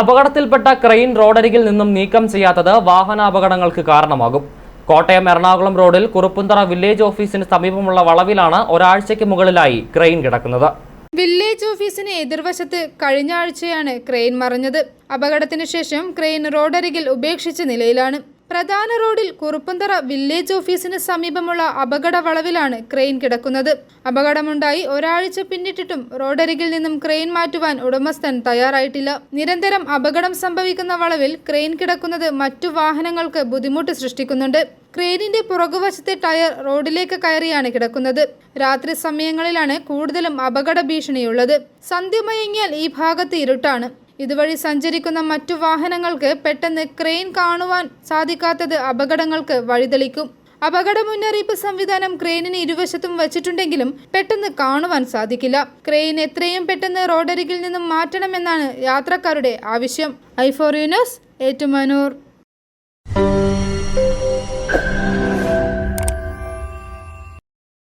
അപകടത്തിൽപ്പെട്ട ക്രെയിൻ റോഡരികിൽ നിന്നും നീക്കം ചെയ്യാത്തത് വാഹനാപകടങ്ങൾക്ക് കാരണമാകും. കോട്ടയം എറണാകുളം റോഡിൽ കുറുപ്പുന്തറ വില്ലേജ് ഓഫീസിന് സമീപമുള്ള വളവിലാണ് ഒരാഴ്ചയ്ക്ക് മുകളിലായി ക്രെയിൻ കിടക്കുന്നത്. വില്ലേജ് ഓഫീസിന് എതിർവശത്ത് കഴിഞ്ഞ ആഴ്ചയാണ് ക്രെയിൻ മറിഞ്ഞത്. അപകടത്തിന് ശേഷം ക്രെയിൻ റോഡരികിൽ ഉപേക്ഷിച്ച നിലയിലാണ്. പ്രധാന റോഡിൽ കുറുപ്പന്തറ വില്ലേജ് ഓഫീസിന് സമീപമുള്ള അപകട വളവിലാണ് ക്രെയിൻ കിടക്കുന്നത്. അപകടമുണ്ടായി. ഒരാഴ്ച പിന്നിട്ടിട്ടും റോഡരികിൽ നിന്നും ക്രെയിൻ മാറ്റുവാൻ ഉടമസ്ഥൻ തയ്യാറായിട്ടില്ല. നിരന്തരം അപകടം സംഭവിക്കുന്ന വളവിൽ ക്രെയിൻ കിടക്കുന്നത് മറ്റു വാഹനങ്ങൾക്ക് ബുദ്ധിമുട്ട് സൃഷ്ടിക്കുന്നുണ്ട്. ക്രെയിനിന്റെ പുറകുവശത്തെ ടയർ റോഡിലേക്ക് കയറിയാണ് കിടക്കുന്നത്. രാത്രി സമയങ്ങളിലാണ് കൂടുതലും അപകട ഭീഷണിയുള്ളത്. സന്ധ്യ മയങ്ങിയാൽ ഈ ഭാഗത്ത് ഇരുട്ടാണ്. ഇതുവഴി സഞ്ചരിക്കുന്ന മറ്റു വാഹനങ്ങൾക്ക് പെട്ടെന്ന് ക്രെയിൻ കാണുവാൻ സാധിക്കാത്തത് അപകടങ്ങൾക്ക് വഴിതെളിക്കും. അപകട മുന്നറിയിപ്പ് സംവിധാനം ക്രെയിനിന് ഇരുവശത്തും വച്ചിട്ടുണ്ടെങ്കിലും പെട്ടെന്ന് കാണുവാൻ സാധിക്കില്ല. ക്രെയിൻ എത്രയും പെട്ടെന്ന് റോഡരികിൽ നിന്നും മാറ്റണമെന്നാണ് യാത്രക്കാരുടെ ആവശ്യം. ഐഫോറിയനസ് ഏറ്റുമാനൂർ.